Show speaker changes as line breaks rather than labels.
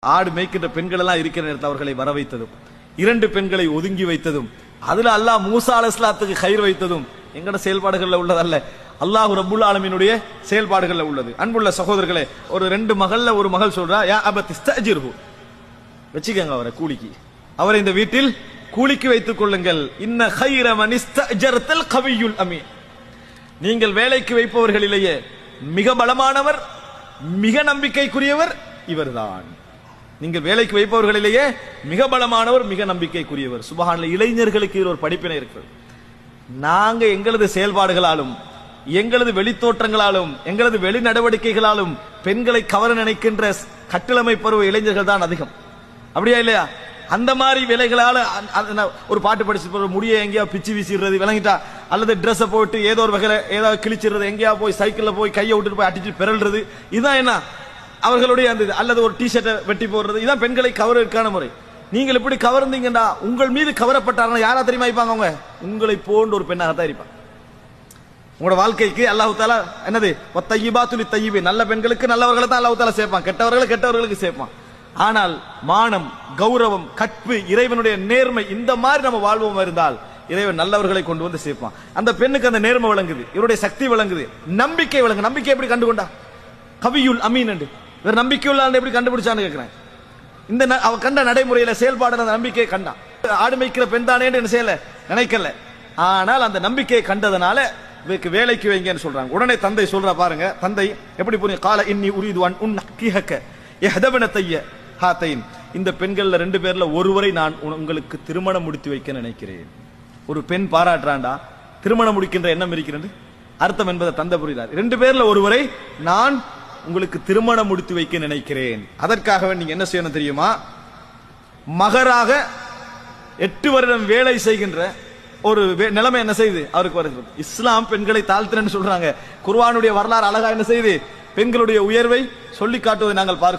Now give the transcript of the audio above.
ஆடு மேய்க்கின்ற பெண்கள் எல்லாம் இருக்கிற நேரத்தில் அவர்களை வர வைத்ததும் இரண்டு பெண்களை ஒதுங்கி வைத்ததும் அதுல அல்லாஹ் மூசா அலைஹிஸ்ஸலாத்துக்கு கயிறு வைத்ததும் எங்கட செயல்பாடுகள்ல உள்ளதல்ல. அல்லாஹ் ரபுல் ஆலமினுடைய செயல்பாடுகள்ல உள்ளது. அன்புள்ள சகோதரர்களே ஒரு ரெண்டு மகள்ல ஒரு மகள் சொல்றா யா அபத் இஸ்தஜிர்ஹு. அவரை கூலிக்கு. அவரை இந்த வீட்டில் கூலிக்கு வைத்துக் கொள்ளுங்கள். இன்ன ஹைர மனிஸ்தஜர்தல் கவியுல் அமீன். நீங்கள் வேலைக்கு வைப்பவர்களிலேயே மிக பலமானவர் மிக நம்பிக்கைக்குரியவர் இவர்தான். நீங்கள் வேலைக்கு வைப்பவர்களிலேயே மிக பலமானவர் மிக நம்பிக்கைக்குரியவர். சுபகான இளைஞர்களுக்கு இது ஒரு படிப்பினை இருக்கிறது நாங்க எங்களது செயல்பாடுகளாலும் எங்களது வெளித்தோற்றங்களாலும் எங்களது வெளி நடவடிக்கைகளாலும் பெண்களை கவர நினைக்கின்ற கட்டிலமை பருவ இளைஞர்கள் தான் அதிகம். அப்படியா இல்லையா? அந்த மாதிரி வேலைகளால ஒரு பாட்டு படிச்சு போற முடிய எங்கேயா பிச்சு வீசிடுறது விளங்கிட்டா அல்லது ட்ரெஸ்ஸை போட்டு ஏதோ ஒரு வகையில் ஏதாவது கிழிச்சிடுறது எங்கேயா போய் சைக்கிளில் போய் கையை விட்டுட்டு போய் அடிச்சு பிறல்றது இதுதான் என்ன? அவர்களுடைய அந்த இது. அல்லது ஒரு டிஷர்ட்டை வெட்டி போடுறது இதான் பெண்களை கவர்வதற்கான முறை. நீங்கள் இப்படி கவர்ந்தீங்கன்னா உங்கள் மீது கவரப்பட்டார்கள் யாரா தெரியுமா இருப்பாங்க அவங்க? உங்களை போன்ற ஒரு பெண்ணாக தான் இருப்பாங்க. உங்களோட வாழ்க்கைக்கு அல்லாஹு தாலா என்னது? தையிபாத்துலி தையிபி நல்ல பெண்களுக்கு நல்லவர்களை தான் அல்லாஹு தாலா சேர்ப்பான். கெட்டவர்களை கெட்டவர்களுக்கு சேர்ப்பான். ஆனால் மானம் கௌரவம் கற்பு இறைவனுடைய நேர்மை இந்த மாதிரி நம்ம வாழ்வோம் இருந்தால் இறைவன் நல்லவர்களை கொண்டு வந்து சேர்ப்பான். அந்த பெண்ணுக்கு அந்த நேர்மை விளங்குது இவருடைய சக்தி விளங்குது நம்பிக்கை விளங்கு நம்பிக்கை எப்படி கண்டுகொண்டா? கவியுல் அமீன் என்று. இவர் நம்பிக்கையுள்ள ஆண்டு எப்படி கண்டுபிடிச்சான்னு கேட்கிறேன் இந்த அவ கண்ட நடைமுறையில செயல்பாடு அந்த நம்பிக்கையை கண்டான் ஆடு மேய்க்கிற பெண் தானே என்ன செய்யல? நினைக்கல. ஆனால் அந்த நம்பிக்கையை கண்டதுனால இவருக்கு வேலைக்கு வைங்கன்னு சொல்றாங்க. உடனே தந்தை சொல்ற பாருங்க. தந்தை எப்படி புரியும்? கால இன்னி உரிதுவான் உன் கிஹக்க எஹதபன தைய ஹாத்தைன். இந்த பெண்கள்ல ரெண்டு பேர்ல ஒருவரை நான் உங்களுக்கு திருமணம் முடித்து வைக்க நினைக்கிறேன். ஒரு பெண் பாராட்டுறாண்டா. திருமணம் முடிக்கின்ற எண்ணம் இருக்கிறது. அர்த்தம் என்பதை தந்தை புரிகிறார். ரெண்டு பேர்ல ஒருவரை நான் உங்களுக்கு திருமணம் முடித்து வைக்க நினைக்கிறேன். அதற்காக நீங்க என்ன செய்யணும் தெரியுமா? மகராக எட்டு வருடம் வேலை செய்கின்ற ஒரு நிலைமை என்ன செய்யுது அவருக்கு வருது. இஸ்லாம் பெண்களை தாழ்த்தினு சொல்றாங்க. குர்வானுடைய வரலாறு அழகா என்ன செய்யுது பெண்களுடைய உயர்வை சொல்லி காட்டுவதை நாங்கள் பார்க்கிறோம்.